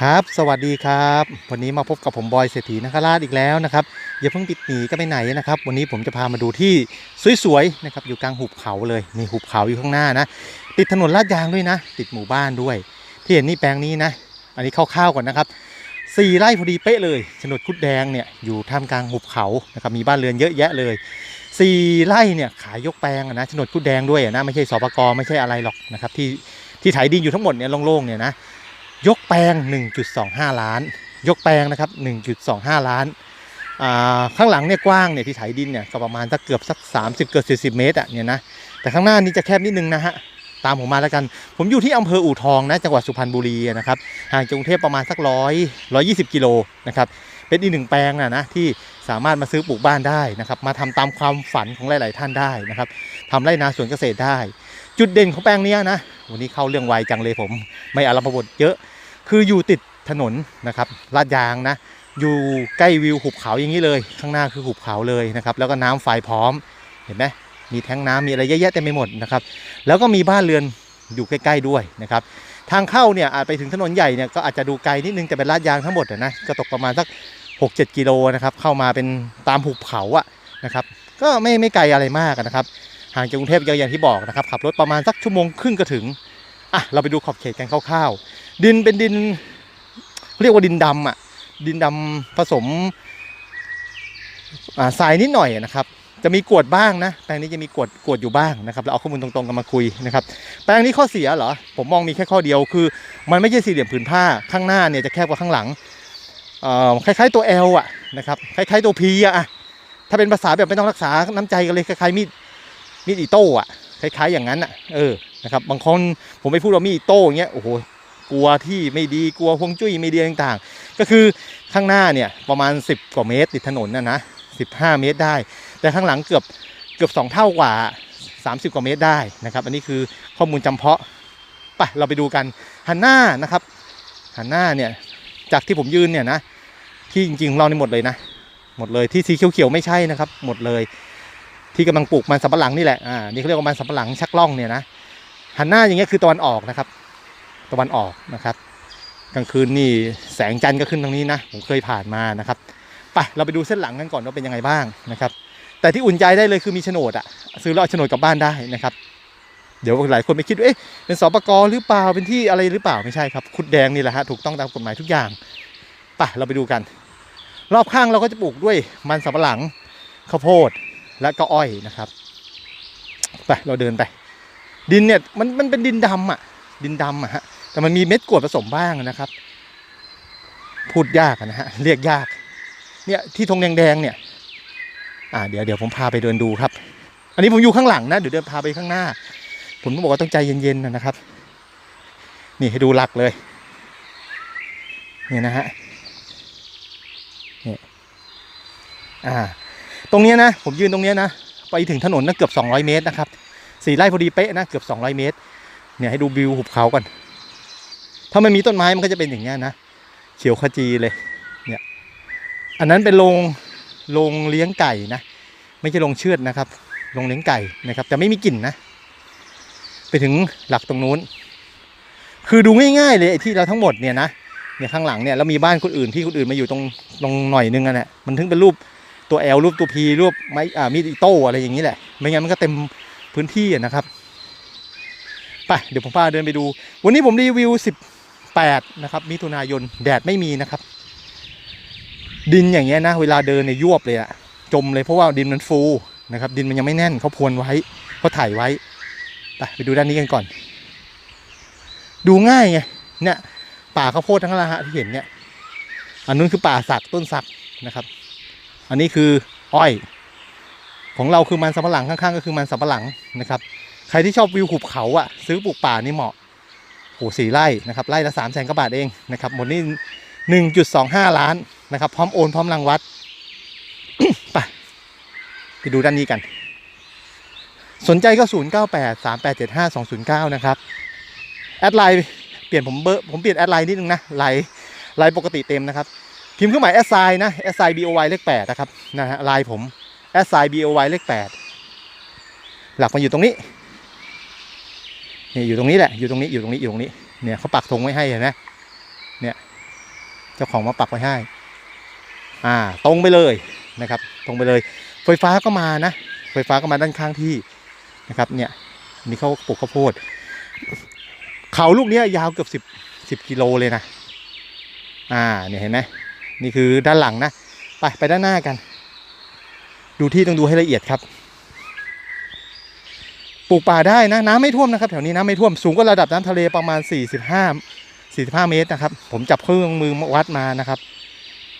ครับ สวัสดีครับ วันนี้มาพบกับผมบอยเศรษฐีนคราชอีกแล้วนะครับอย่าเพิ่งปิดหนีก็ไปไหนนะครับ วันนี้ผมจะพามาดูที่สวยๆนะครับอยู่กลางหุบเขาเลยนี่หุบเขาอยู่ข้างหน้านะ ติดถนนลาดยางด้วยนะ ติดหมู่บ้านด้วย ที่เห็นนี่แปลงนี้นะ อันนี้คร่าวๆก่อนนะครับสี่ไร่พอดีเป๊ะเลยโฉนดคุดแดงเนี่ยอยู่ท่ามกลางหุบเขานะครับมีบ้านเรือนเยอะแยะเลยสี่ไร่เนี่ยขายยกแปลงนะโฉนดคุดแดงด้วยนะไม่ใช่สปกไม่ใช่อะไรหรอกนะครับที่ที่ไถดินอยู่ทั้งหมดเนี่ยโล่งๆเนี่ยนะ ยกแปลง 1.25 ล้าน ยกแปลงนะครับ 1.25 ล้านอ่าข้างหลังเนี่ยกว้างเนี่ยที่ไถดินเนี่ยก็ประมาณสักเกือบสัก 30 เกือบ40 เมตรอะเนี่ยนะ แต่ข้างหน้านี้จะแคบนิดนึงนะฮะ ตามผมมาแล้วกัน ผมอยู่ที่อำเภออู่ทองนะจังหวัดสุพรรณบุรีนะครับ ห่างจากกรุงเทพประมาณสักร้อยร้อยยี่สิบกิโลนะครับ เป็นอีกหนึ่งแปลงนะนะที่สามารถมาซื้อปลูกบ้านได้นะครับ มาทำตามความฝันของหลาย ๆ ท่านได้นะครับทำไร่นาสวนเกษตรได้ จุดเด่นของแปลงนี้นะ วันนี้เข้าเรื่องไวจังเลยผม ไม่อารัมพบทเยอะ คืออยู่ติดถนนนะครับลาดยางนะ อยู่ใกล้วิวหุบเขาอย่างนี้เลย ข้างหน้าคือหุบเขาเลยนะครับ แล้วก็น้ำไฟพร้อม เห็นไหมมีแท้งน้ำมีอะไรเยอะแยะเต็มไปหมดนะครับ แล้วก็มีบ้านเรือนอยู่ใกล้ๆด้วยนะครับ ทางเข้าเนี่ยอาจไปถึงถนนใหญ่เนี่ยก็อาจจะดูไกลนิดนึงแต่เป็นลาดยางทั้งหมดอะนะ ก็ตกประมาณสัก 6-7 กิโลนะครับ เข้ามาเป็นตามหุบเขาอะนะครับ ก็ไม่ไม่ไกลอะไรมากนะครับ ห่างจากกรุงเทพอย่างที่บอกนะครับ ขับรถประมาณสักชั่วโมงครึ่งก็ถึง อะ เราไปดูขอบเขตกันคร่าวๆ ดินเป็นดิน เรียกว่าดินดำอะ ดินดำผสมทรายนิดหน่อยนะครับ จะมีกวดบ้างนะ แปลงนี้จะมีกวดกวดอยู่บ้างนะครับเราเอาข้อมูลตรงๆกันมาคุยนะครับ แปลงนี้ข้อเสียเหรอ ผมมองมีแค่ข้อเดียวคือ มันไม่ใช่สี่เหลี่ยมผืนผ้าข้างหน้าเนี่ยจะแคบกว่าข้างหลังคล้ายๆตัว L อะนะครับคล้ายๆตัว P อะถ้าเป็นภาษาแบบไม่ต้องรักษาน้ำใจกันเลยคล้ายๆมีดมีดอิโต้อะคล้ายๆอย่างนั้นอะเออนะครับบางคนผมไปพูดว่ามีดอิโต้อย่างเงี้ยโอ้โห กลัวที่ไม่ดีกลัวฮวงจุ้ยไม่ดีต่างๆ ก็คือข้างหน้าเนี่ยประมาณ 10 กว่าเมตรติดถนนนะนะ15 เมตรได้ แต่ข้างหลังเกือบเกือบ 2 เท่ากว่า 30 กว่าเมตรได้นะครับ อันนี้คือข้อมูลจำเพาะไปเราไปดูกันหันหน้านะครับหันหน้าเนี่ยจากที่ผมยืนเนี่ยนะที่จริงๆของเรานี่หมดเลยนะ หมดเลยที่สีเขียวๆไม่ใช่นะครับ หมดเลย ที่กำลังปลูกมันสำปะหลังนี่แหละอ่านี่เขาเรียกว่ามันสำปะหลังชักล่องเนี่ยนะหันหน้าอย่างเงี้ยคือตะวันออกนะครับ ตะวันออกนะครับ กลางคืนนี่แสงจันทร์ก็ขึ้นตรงนี้นะ ผมเคยผ่านมานะครับไปเราไปดูเส้นหลังกันก่อนว่าเป็นยังไงบ้างนะครับ แต่ที่อุ่นใจได้เลยคือมีโฉนดอะซื้อแล้วเอาโฉนดกลับบ้านได้นะครับ เดี๋ยวหลายคนไปคิดว่าเอ๊ะเป็นสปกหรือเปล่าเป็นที่อะไรหรือเปล่าไม่ใช่ครับขุดแดงนี่แหละฮะถูกต้องตามกฎหมายทุกอย่างไปเราไปดูกัน รอบข้างเราก็จะปลูกด้วยมันสำปะหลังข้าวโพดและก็อ้อยนะครับไปเราเดินไป ดินเนี่ยมันมันเป็นดินดำอะ ดินดำอะฮะ แต่มันมีเม็ดกรวดผสมบ้างนะครับ พูดยากนะฮะเรียกยาก เนี่ยที่ธงแดงๆเนี่ยอ่าเดี๋ยวเดี๋ยวผมพาไปเดินดูครับ อันนี้ผมอยู่ข้างหลังนะเดี๋ยวเดินพาไปข้างหน้า ผมต้องบอกว่าต้องใจเย็นๆนะครับ นี่ให้ดูหลักเลยเนี่ยนะฮะเนี่อ่า ตรงนี้นะ ผมยืนตรงนี้นะ ไปถึงถนนนะเกือบ 200 เมตรนะครับสี่ไร่พอดีเป๊ะนะ เกือบ 200 เมตร เนี่ยให้ดูวิวหุบเขาก่อน ถ้ามันมีต้นไม้มันก็จะเป็นอย่างเงี้ยนะเขียวขจีเลยเนี่ยอันนั้นเป็นโรงโรงเลี้ยงไก่นะไม่ใช่โรงเชือดนะครับโรงเลี้ยงไก่นะครับ แต่ไม่มีกลิ่นนะ ไปถึงหลักตรงนู้น คือดูง่ายๆเลยที่เราทั้งหมดเนี่ยนะเนี่ยข้างหลังเนี่ยแล้วมีบ้านคนอื่นที่คนอื่นมาอยู่ตรงตรงหน่อยนึงอะเนี่ยมันถึงเป็นรูปตัว L รูปตัว P รูปไม้อ่ามีดอิโต้อะไรอย่างนี้แหละ ไม่งั้นมันก็เต็มพื้นที่อะนะครับไปเดี๋ยวผมพาเดินไปดู วันนี้ผมรีวิว10 8 นะครับ มิถุนายนแดดไม่มีนะครับ ดินอย่างเงี้ยนะ เวลาเดินเนี่ยยวบเลยอะจมเลยเพราะว่าดินมันฟูนะครับ ดินมันยังไม่แน่นเขาพรวนไว้เขาถ่ายไว้ไปไปดูด้านนี้กันก่อน ดูง่ายไงเนี่ยป่าข้าวโพดทั้งละฮะที่เห็นเนี่ยอันนู้นคือป่าสักต้นสักนะครับ อันนี้คืออ้อย ของเราคือมันสำปะหลังข้างๆ ก็คือมันสำปะหลังนะครับ ใครที่ชอบวิวหุบเขาอะซื้อปลูกป่านี่เหมาะ โหสี่ไร่นะครับไร่ละสามแสนกว่าบาทเองนะครับหมดนี่หนึ่งจุดสองห้าล้านนะครับ พร้อมโอนพร้อมรังวัดไปไปดูด้านนี้กัน สนใจก็ศูนย์เก้าแปดสามแปดเจ็ดห้าสองศูนย์เก้านะครับแอดไลน์เปลี่ยนผมเบอร์ผมเปลี่ยนแอดไลน์นิดนึงนะไลน์ไลน์ปกติเต็มนะครับพิมพ์เครื่องหมาย s i นะ s i b o y เลขแปดนะครับนะฮะไลน์ผม s i b o y เลขแปดหลักมาอยู่ตรงนี้ นี่อยู่ตรงนี้แหละอยู่ตรงนี้อยู่ตรงนี้อยู่ตรงนี้เนี่ยเขาปักธงไว้ให้เห็นไหมเนี่ยเจ้าของมาปักไว้ให้ อ่า ตรงไปเลยนะครับ ตรงไปเลย ไฟฟ้าก็มานะ ไฟฟ้าก็มาด้านข้างที่นะครับ เนี่ยนี่เขาปลูกข้าวโพด เขาลูกเนี้ยยาวเกือบสิบสิบกิโลเลยนะ อ่า เนี่ยเห็นไหมนี่คือด้านหลังนะ ไปไปด้านหน้ากัน ดูที่ต้องดูให้ละเอียดครับ ลูกป่าได้นะน้ำไม่ท่วมนะครับแถวนี้น้ำไม่ท่วมสูงกว่าระดับน้ำทะเลประมาณ 45 45 เมตรนะครับ ผมจับเครื่องมือวัดมานะครับ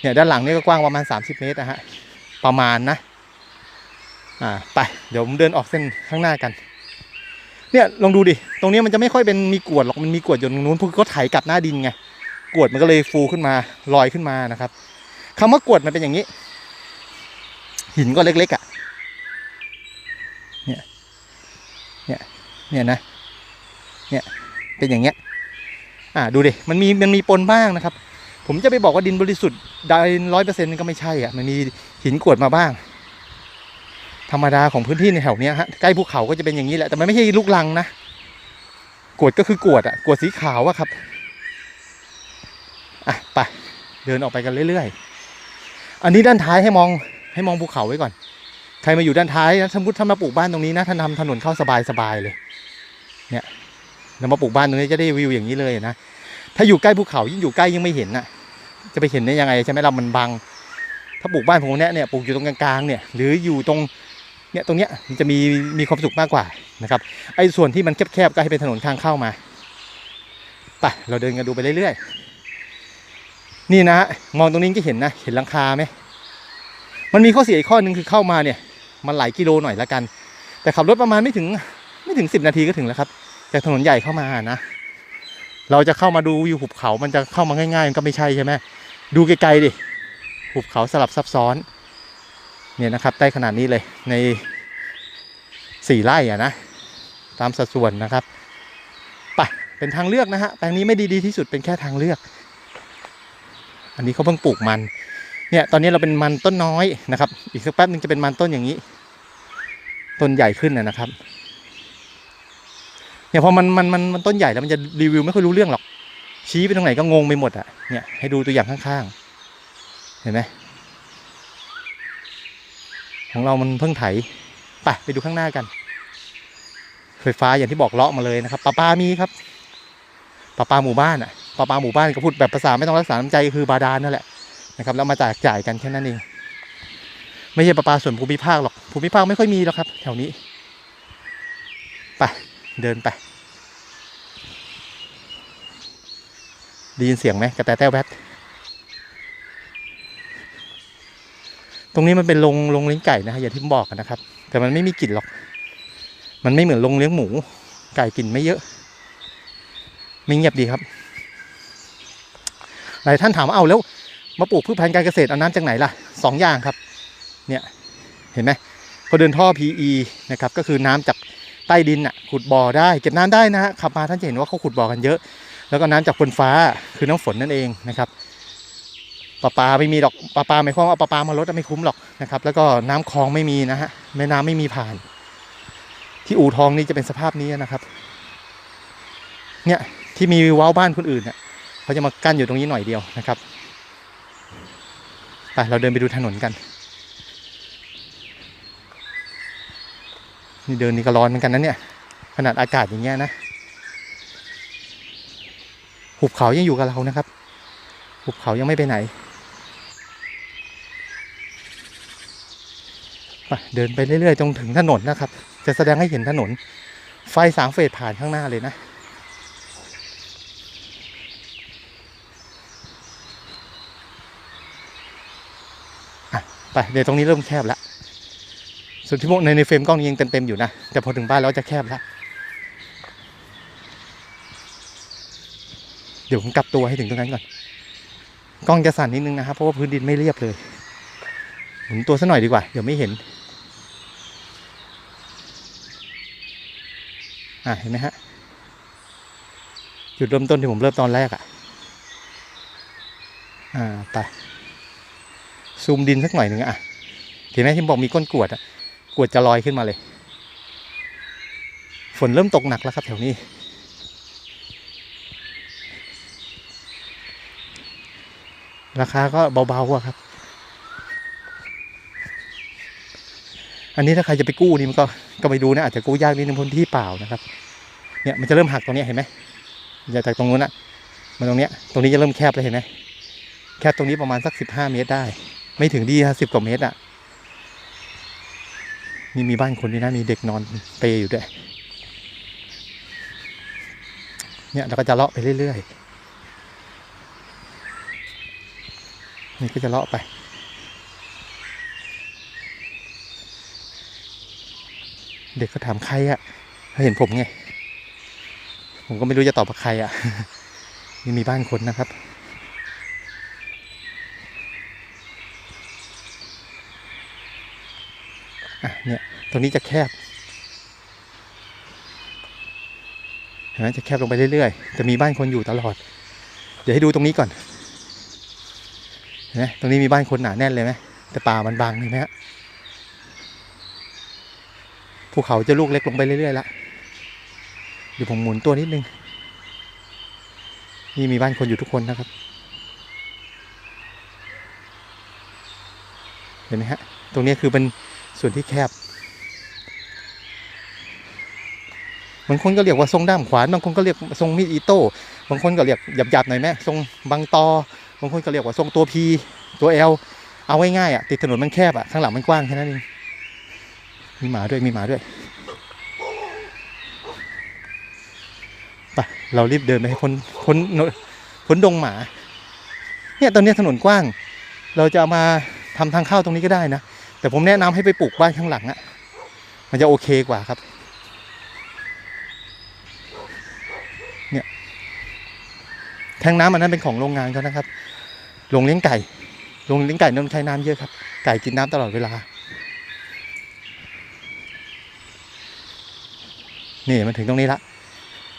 เนี่ยด้านหลังนี่ก็กว้างประมาณ 30 เมตรนะฮะประมาณนะอ่าไปเดี๋ยวผมเดินออกเส้นข้างหน้ากันเนี่ยลองดูดิตรงนี้มันจะไม่ค่อยเป็นมีกวดหรอกมันมีกวดอยู่ตรงนู้นเพราะเขาไถกลับหน้าดินไงกวดมันก็เลยฟูขึ้นมาลอยขึ้นมานะครับคำว่ากวดมันเป็นอย่างนี้ หินก็เล็กๆอะนี่ย เนี่ย เนี่ยนะเนี่ยเป็นอย่างเงี้ยอ่าดูดิมันมีมันมีปนบ้างนะครับ ผมจะไปบอกว่าดินบริสุทธิ์ดินร้อยเปอร์เซ็นต์ก็ไม่ใช่อะมันมีหินกรวดมาบ้าง ธรรมดาของพื้นที่ในแถวเนี้ยฮะใกล้ภูเขาก็จะเป็นอย่างนี้แหละแต่มันไม่ใช่ลูกลังนะกรวดก็คือกรวดอะกรวดสีขาวอะครับอะไปเดินออกไปกันเรื่อยๆ อันนี้ด้านท้ายให้มองให้มองภูเขาไว้ก่อน ใครมาอยู่ด้านท้ายนะสมมติถ้ามาปลูกบ้านตรงนี้นะท่านทำถนนเข้าสบายๆเลยเนี่ย เรามาปลูกบ้านตรงนี้จะได้วิวอย่างนี้เลยนะถ้าอยู่ใกล้ภูเขายิ่งอยู่ใกล้ยิ่งไม่เห็นนะจะไปเห็นได้ยังไงใช่ไหมเรามันบัง ถ้าปลูกบ้านผมเนี้ยเนี่ยปลูกอยู่ตรงกลางๆเนี่ยหรืออยู่ตรงเนี่ยตรงเนี้ยมันจะมีมีความสุขมากกว่านะครับไอ้ส่วนที่มันแคบๆก็ให้เป็นถนนทางเข้ามาไปเราเดินกันดูไปเรื่อยๆ นี่นะมองตรงนี้จะเห็นนะเห็นหลังคาไหมมันมีข้อเสียอีกข้อหนึ่งคือเข้ามาเนี่ย มันหลายกิโลหน่อยละกัน แต่ขับรถประมาณไม่ถึงไม่ถึงสิบนาทีก็ถึงแล้วครับ จากถนนใหญ่เข้ามานะ เราจะเข้ามาดูวิวหุบเขา มันจะเข้ามาง่ายๆมันก็ไม่ใช่ใช่ไหมดูไกลๆดิหุบเขาสลับซับซ้อน เนี่ยนะครับได้ขนาดนี้เลยในสี่ไร่อะนะตามสัดส่วนนะครับไปเป็นทางเลือกนะฮะแปลงนี้ไม่ดีดีที่สุดเป็นแค่ทางเลือก อันนี้เขาเพิ่งปลูกมัน เนี่ยตอนนี้เราเป็นมันต้นน้อยนะครับ อีกสักแป๊บนึงจะเป็นมันต้นอย่างนี้ ต้นใหญ่ขึ้นนะครับ เนี่ยพอมันมันมันมันต้นใหญ่แล้วมันจะรีวิวไม่ค่อยรู้เรื่องหรอก ชี้ไปตรงไหนก็งงไปหมดอะเนี่ยให้ดูตัวอย่างข้างๆ เห็นไหมของเรามันเพิ่งไถไปไปดูข้างหน้ากัน ไฟฟ้าอย่างที่บอกเลาะมาเลยนะครับปลาปลามีครับปลาปลาหมู่บ้านอะปลาปลาหมู่บ้านก็พูดแบบภาษาไม่ต้องรักษาน้ำใจคือบาดาลนั่นแหละนะครับแล้วมาจ่ายจ่ายกันแค่นั้นเองไม่ใช่ประปาส่วนภูมิภาคหรอกภูมิภาคไม่ค่อยมีหรอกครับ แถวนี้ เดินไป ได้ยินเสียงไหมกระแตแต้วแวดตรงนี้มันเป็นโรงโรงเลี้ยงไก่นะฮะอย่างที่ผมบอกนะครับ แต่มันไม่มีกลิ่นหรอก มันไม่เหมือนโรงเลี้ยงหมู ไก่กลิ่นไม่เยอะไม่เงียบดีครับหลายท่านถามว่าเอาแล้วมาปลูกพืชพันธุ์การเกษตรเอาน้ำจากไหนล่ะสองอย่างครับ เนี่ยเห็นไหมเขาเดินท่อ PE นะครับก็คือน้ำจาก ใต้ดินอะขุดบ่อได้เก็บน้ำได้นะฮะขับมาท่านจะเห็นว่าเขาขุดบ่อกันเยอะ แล้วก็น้ำจากฝนฟ้าคือน้ำฝนนั่นเองนะครับปลาปลาไม่มีหรอกปลาปลาไม่ควาว่าปลาปลามาลดไม่คุ้มหรอกนะครับแล้วก็น้ำคลองไม่มีนะฮะแม่น้ำไม่มีผ่าน ที่อู่ทองนี่จะเป็นสภาพนี้นะครับ เนี่ยที่มีว้าวบ้านคนอื่นเนี่ยเขาจะมากั้นอยู่ตรงนี้หน่อยเดียวนะครับไปเราเดินไปดูถนนกัน นี่เดินนี่ก็ร้อนเหมือนกันนะเนี่ย ขนาดอากาศอย่างเงี้ยนะ หุบเขายังอยู่กับเรานะครับ หุบเขายังไม่ไปไหนเดินไปเรื่อยๆจนถึงถนนนะครับ จะแสดงให้เห็นถนน ไฟสามเฟสผ่านข้างหน้าเลยนะ ไปเดี๋ยวตรงนี้เริ่มแคบแล้ว ส่วนที่พวกในในเฟรมกล้องยังเต็มๆอยู่นะ แต่พอถึงบ้านแล้วจะแคบแล้วเดี๋ยวผมกลับตัวให้ถึงตรงนั้นก่อน กล้องจะสั่นนิดนึงนะครับ เพราะว่าพื้นดินไม่เรียบเลย หมุนตัวซะหน่อยดีกว่า เดี๋ยวไม่เห็น อะเห็นไหมฮะ จุดเริ่มต้นที่ผมเริ่มตอนแรกอะ อ่าไปซูมดินสักหน่อยหนึ่งอะเห็นไหมที่บอกมีก้นกวดอะ วดจะลอยขึ้นมาเลย ฝนเริ่มตกหนักแล้วครับแถวนี้ ราคาก็เบาๆอะครับ อันนี้ถ้าใครจะไปกู้นี่มันก็ก็ไปดูนะอาจจะกู้ยากนิดนึงพราะที่เปล่านะครับเนี่ยมันจะเริ่มหักตรงนี้เห็นไหมจากตรงนู้นอะมาตรงเนี้ยตรงนี้จะเริ่มแคบแล้วเห็นไหมแคบตรงนี้ประมาณสักสิบห้าเมตรได้ ไม่ถึงดีสิบกว่าเมตรอะ นี่มีบ้านคนด้วยนะ มีเด็กนอนเปย์อยู่ด้วย เนี่ยเราก็จะเลาะไปเรื่อยๆ นี่ก็จะเลาะไป เด็กก็ถามใครอะเขาเห็นผมไง ผมก็ไม่รู้จะตอบใครอะนี่มีบ้านคนนะครับ อะเนี่ยตรงนี้จะแคบเห็นไหมจะแคบลงไปเรื่อยๆจะมีบ้านคนอยู่ตลอด เดี๋ยวให้ดูตรงนี้ก่อนเห็นไหมตรงนี้มีบ้านคนหนาแน่นเลยไหมแต่ป่ามันบางเห็นไหมฮะภูเขาจะลูกเล็กลงไปเรื่อยๆละเดี๋ยวผมหมุนตัวนิดนึงนี่มีบ้านคนอยู่ทุกคนนะครับ เห็นไหมฮะ ตรงนี้คือเป็น ส่วนที่แคบบางคนก็เรียกว่าทรงด้ามขวาน บางคนก็เรียกทรงมีดอิโต้ บางคนก็เรียกหยาบๆหน่อยไหมทรงบางตอ บางคนก็เรียกว่าทรงตัวพีตัวเอลเอาไว้ง่ายๆอะติดถนนมันแคบอะข้างหลังมันกว้างแค่นั้นเองมีหมาด้วยมีหมาด้วยไปเรารีบเดินไปให้พ้นพ้นพ้นดงหมา เนี่ยตอนนี้ถนนกว้าง เราจะเอามาทำทางเข้าตรงนี้ก็ได้นะ แต่ผมแนะนำให้ไปปลูกบ้านข้างหลังอะมันจะโอเคกว่าครับแทงน้ำอันนั้นเป็นของโรงงานเขานะครับ โรงเลี้ยงไก่ โรงเลี้ยงไก่ต้องใช้น้ำเยอะครับ ไก่กินน้ำตลอดเวลา นี่มันถึงตรงนี้ละ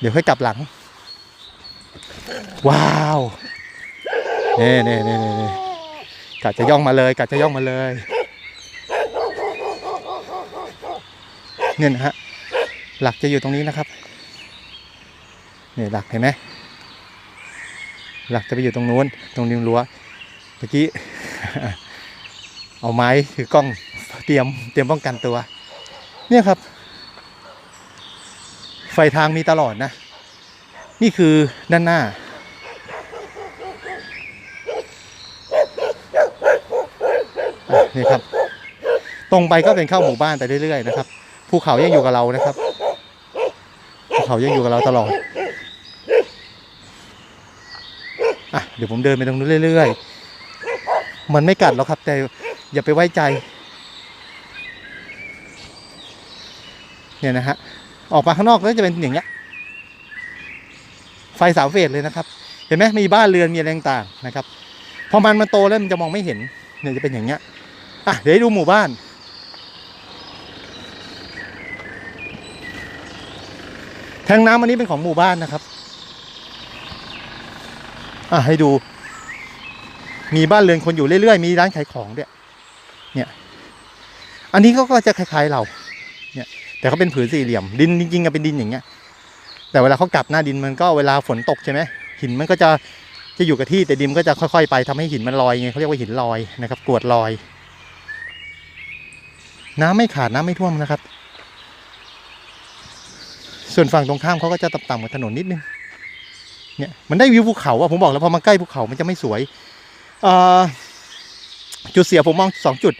เดี๋ยวค่อยกลับหลัง ว้าวเน่เน่เน่เน่เน่กัดจะย่องมาเลยกัดจะย่องมาเลย เนี่ยนะฮะหลักจะอยู่ตรงนี้นะครับนี่หลักเห็นไหมหลักจะไปอยู่ตรงนู้น ตรงริมรั้วเมื่อกี้เอาไม้ถือกล้องเตรียมเตรียมป้องกันตัว เนี่ยครับ ไฟทางมีตลอดนะ นี่คือด้านหน้า นี่ครับ ตรงไปก็เป็นเข้าหมู่บ้านไปเรื่อยๆนะครับ ภูเขายังอยู่กับเรานะครับภูเขายังอยู่กับเราตลอดอะเดี๋ยวผมเดินไปตรงนู้นเรื่อยๆ มันไม่กัดหรอกครับ แต่อย่าไปไว้ใจ เนี่ยนะฮะ ออกมาข้างนอกก็จะเป็นอย่างเงี้ย ไฟสามเฟสเลยนะครับ เห็นไหมมีบ้านเรือนมีอะไรต่างๆนะครับ พอมันมันโตแล้วมันจะมองไม่เห็น เนี่ยจะเป็นอย่างเงี้ย อะเดี๋ยวดูหมู่บ้าน แทงน้ำอันนี้เป็นของหมู่บ้านนะครับ อะให้ดู มีบ้านเรือนคนอยู่เรื่อยๆ มีร้านขายของด้วย เนี่ย อันนี้เขาก็จะคล้ายๆเรา เนี่ย แต่เขาเป็นผืนสี่เหลี่ยม ดินจริงๆอะเป็นดินอย่างเงี้ย แต่เวลาเขากลับหน้าดินมันก็เวลาฝนตกใช่ไหมหินมันก็จะจะอยู่กับที่แต่ดินก็จะค่อยๆ ไปทำให้หินมันลอยไงเขาเรียกว่าหินลอยนะครับกรวดลอย น้ำไม่ขาดน้ำไม่ท่วมนะครับ ส่วนฝั่งตรงข้ามเขาก็จะต่ำๆกับถนนนิดนึงเนี่ยมันได้วิวภูเขาอะผมบอกแล้วพอมาใกล้ภูเขามันจะไม่สวยจุดเสียผมมองสองจุด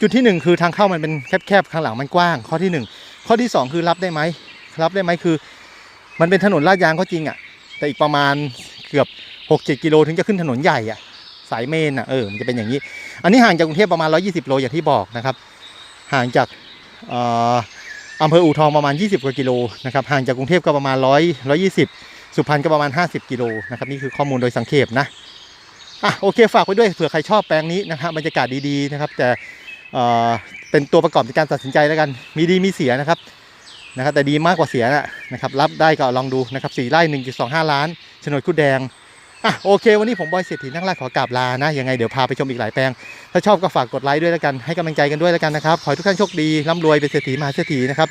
จุดที่หนึ่งคือทางเข้ามันเป็นแคบๆข้างหลังมันกว้าง ข้อที่หนึ่งข้อที่สองคือรับได้ไหมรับได้ไหมคือ มันเป็นถนนลาดยางก็จริงอะแต่อีกประมาณเกือบหกเจ็ดกิโลถึงจะขึ้นถนนใหญ่อะสายเมนอะเออมันจะเป็นอย่างนี้ อันนี้ห่างจากกรุงเทพประมาณ120โลอย่างที่บอกนะครับ ห่างจาก อำเภออู่ทองประมาณ 20 กว่ากิโลนะครับห่างจากกรุงเทพก็ประมาณ 100 120 สุพรรณก็ประมาณ 50 กิโลนะครับนี่คือข้อมูลโดยสังเขปนะอะโอเคฝากไว้ด้วยเผื่อใครชอบแปลงนี้นะฮะบบรรยากาศดีๆนะครับแต่เป็นตัวประกอบในการตัดสินใจแล้วกัน มีดีมีเสียนะครับนะครับแต่ดีมากกว่าเสียนะครับรับได้ก็ลองดูนะครับสี่ไร่1.25ล้านโฉนดคุดแดง อะโอเค วันนี้ผมบอยเศรษฐีนั่งล่ขอกราบลานะยังไงเดี๋ยวพาไปชมอีกหลายแปลง ถ้าชอบก็ฝากกดไลค์ด้วยแล้วกันให้กำลังใจกันด้วยแล้วกันนะครับขอให้ทุกท่านโชคดีร่ำรวยเป็นเศรษฐีมหาเศรษฐีนะครับ